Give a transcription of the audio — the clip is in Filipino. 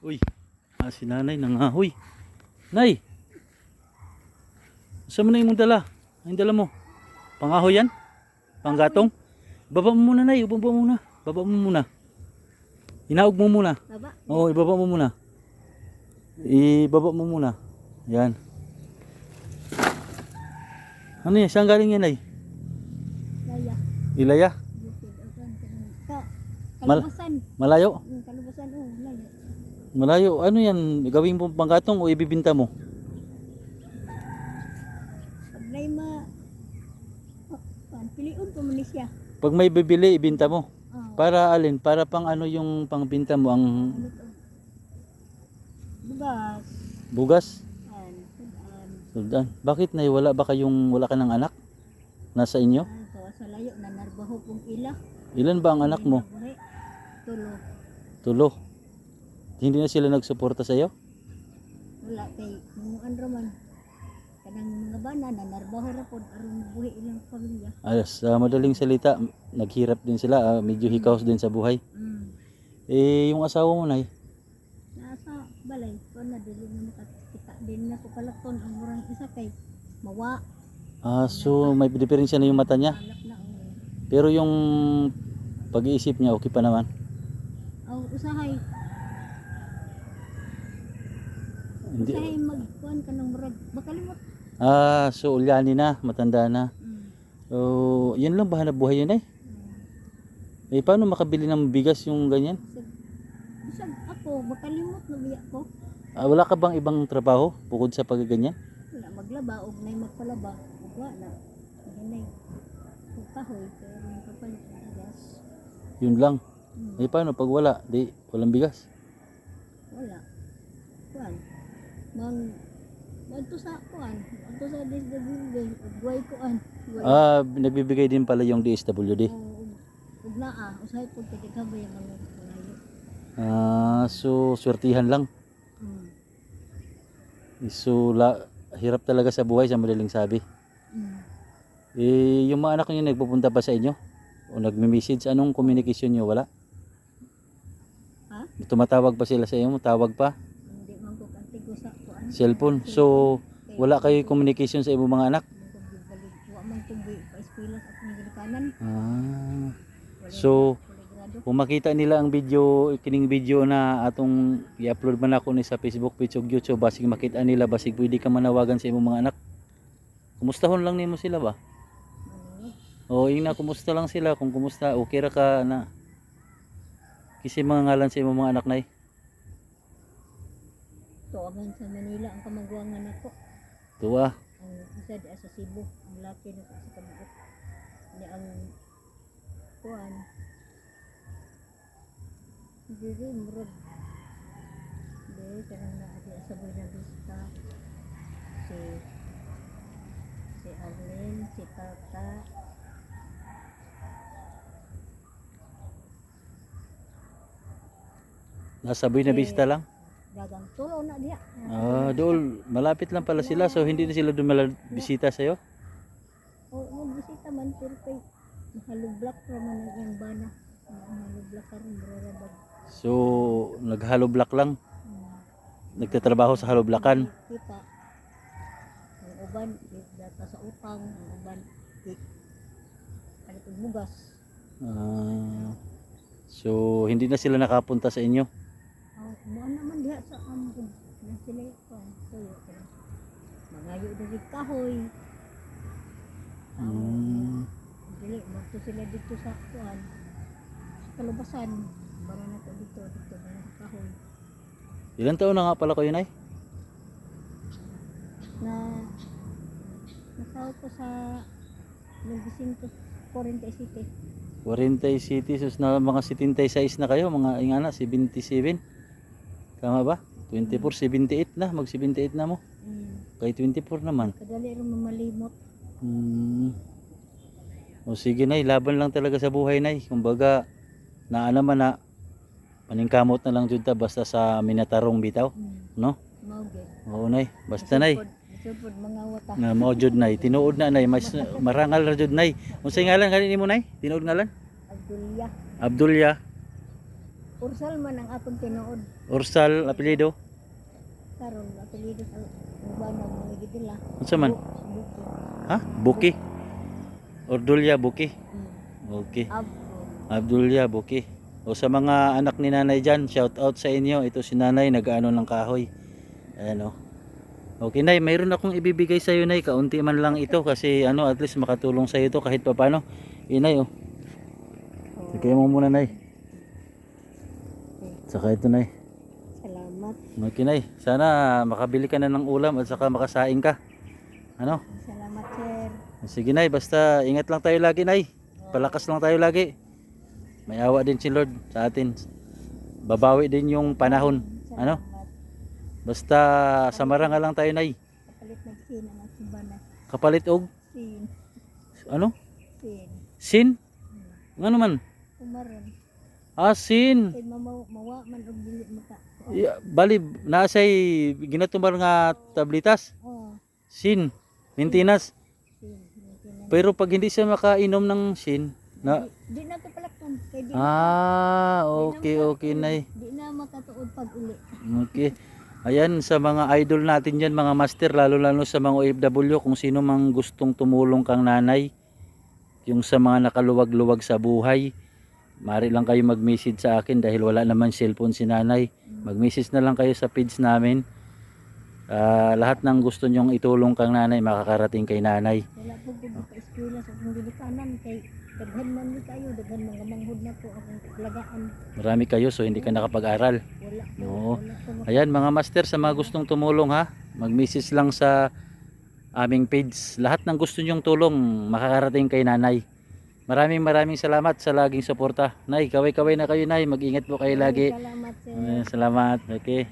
Uy, ah, si nanay nangahoy. Nay! Saan mo na yung dala? Ang dala mo? Pangahoy yan? Panggatong? Baba mo muna, nay. Baba mo muna. Baba mo muna. Inaog mo muna. Baba. Oo, ibaba mo muna. Ibaba mo muna. Yan. Ano yan? Saan galing yan, ay? Laya. Ilaya? Bukid. Agan. Ka. Mal- Kalubasan. Malayo? Mm, Kalubasan. Oh, laya. Malayo. Ano yan? Gawin mo panggatong o ibibinta mo? Pag na ma... Oh, piliun po mo ni siya. Pag may bibili, ibinta mo. Oh, Para alin? Para pang ano yung pangbinta mo? Ang ano to? Bugas. bugas? An. An. Suldan. Bakit na wala ba kayong wala ka ng anak? Nasa inyo? An. Kawa sa layo. Nanarbaho pong ila. Ilan ba ang anak mo? Tulo. Tulo. Hindi na sila nagsuporta sa iyo? Wala kay mga raman. Kanang mga bana nanarbaho ra pod aron buhi ilang pamilya. Ah, sa madaling salita, naghirap din sila, ah, medyo hikaos din sa buhay. Mm. Eh, yung asawa mo na Nasa balay ko na dili na makakita din na ko palakton ang murang isa kay mawa ah, so may diferensya na yung mata niya. na Pero yung pag-iisip niya, okay pa naman. aw usahay Hindi. usahay magkuan ka ng murag bakalimot Ah, so ulyani na, matanda na. mm. So, yun lang ba hanap buhay yun eh? mm. Eh, paano makabili ng bigas yung ganyan? Bisag ako bakalimot na biya ko Ah, wala ka bang ibang trabaho bukod sa pagganyan? wala maglaba og nay magpalaba ug wa na hinay ug kahoy pero may kapalit ng gas Yun lang. mm. Eh, paano pag wala? Di, walang bigas. wala kuan mang Adto sa kuan, adto sa DSWD, guway kuan. Ah, nagbibigay din pala yung DSWD. Ug naa, usahay pud kay kabay kalayo. Ah, so swertihan lang. Mm. So, la, hirap talaga sa buhay sa madaling sabi. Mm. Eh, yung mga anak niyo nagpupunta pa sa inyo? O nagme-message? Anong communication niyo? Wala? Ha? Tumatawag pa sila sa iyo? Tawag pa? Hindi man ko kantigo sa kuan. Cellphone? So, wala kayo communication sa imong mga anak? Wa man tunggoy pa eskwela sa gilikanan. Ah, So, kung makita nila ang video, kining video na atong i-upload man ako ni sa Facebook page YouTube, basig makita nila, basig pwede ka manawagan sa imong mga anak. Kumustahon lang nimo sila ba? O, yun na, kumusta lang sila. Kung kumusta, okay ra ka na. Kasi mga ngalan sa imong mga anak na Tuwagan sa Manila ang kamagwangan ako. Tuwa. Ang isa di sa Cebu, ang laki na ko sa kabuok. Ni ang kuan. Dili murag. Dili kanang na adi sa Buena Vista. Si si Arlene, si Tata, Nasa Buena Vista lang. Dagang tulo na diya. Ah, dool, malapit lang pala sila. So, hindi na sila dumala bisita sa'yo? O magbisita man pero kay mahalublak raman ang iyang bana. Mahalublak ka rin, brarabag. So, naghalo block lang. Hmm. Nagtatrabaho sa haloblakan. kita ang uban data sa utang ang uban kalit og mugas Ah, so, hindi na sila nakapunta sa inyo. oh mo naman diha sa ambo na sila ko tuyo ko magayo dili kahoy. Hmm. dili magto sila dito sa kuan sa kalubasan. Bara na to dito dito na sa kahoy. Ilan taon na nga pala kayo, Nay? na nasaw ko sa Lugising to 40 City 40 City, sus na mga 76 na kayo, mga ingana, 77. Tama ba? 24, 78 na, mag 78 na mo. mm. Kay 24 naman. kadali rin mamalimot Hmm. O sige nay, laban lang talaga sa buhay nay. Kumbaga, naa naman na paningkamot na lang jud ta basta sa minatarong bitaw, mm. no? mao gid Oo nay, basta nay. Mga wata. Na mao jud nay, tinuod na nay, mas marangal ra jud nay. Unsay ngalan kanin nimo nay? Tinuod ngalan? Agdulya. Abdulya. Ursal man ang akong tinuod. Ursal apelyido. Karon apelido sa bana mo gidila. Unsa man? Buki. Ha? Buki. Ordulya Buki. Hmm. Okay. Abdulya Buki. O sa mga anak ni nanay dyan, shout out sa inyo. Ito si nanay, nag-ano ng kahoy. Ayan o. Okay nay, mayroon akong ibibigay sa iyo nay. Kaunti man lang ito kasi ano, at least makatulong sa iyo ito kahit pa paano. Inay. Oh, Sige mo muna nay. Saka ito nay. salamat. Okay nay. Sana makabili ka na ng ulam at saka makasaing ka. Ano? Salamat sir. Sige nay, basta ingat lang tayo lagi nay. Palakas lang tayo lagi. May awa din si Lord sa atin. Babawi din yung panahon. Ano? Salamat. Basta samaranga lang tayo nay. Kapalit nagsin ang akong bana. Kapalit og Sin. ano? Sin. Sin? Ano man? Umaron. Ah, sin. Kay mamaw mawa man og dili maka. Ya, bali nasay ginatumbar nga tablitas. Oh, Sin. Maintenance. Pero pag hindi siya makainom ng sin, na Di, na to palakton. Kay di, Ah, okay, okay nay. di na makatuod pag uli. Okay. Ayan sa mga idol natin yan, mga master, lalo-lalo sa mga OFW, kung sino mang gustong tumulong kang nanay, yung sa mga nakaluwag-luwag sa buhay, mari lang kayo mag-message sa akin dahil wala naman cellphone si nanay. Mag-message na lang kayo sa page namin. Ah, lahat ng gusto nyong itulong kang nanay, makakarating kay nanay. Wala po gud ka eskwela sa akong ginikanan kay daghan man ni kayo, daghan mga manghud na po akong lagaan. Marami kayo so hindi ka nakapag-aral. Wala. Oo. Mak- Ayan mga master sa mga gustong tumulong ha. Mag-message lang sa aming page. Lahat ng gusto nyong tulong makakarating kay nanay. Maraming maraming salamat sa laging suporta. Nay, kaway-kaway na kayo nay. Mag-ingat po kayo lagi. Salamat sir. Salamat. Okay.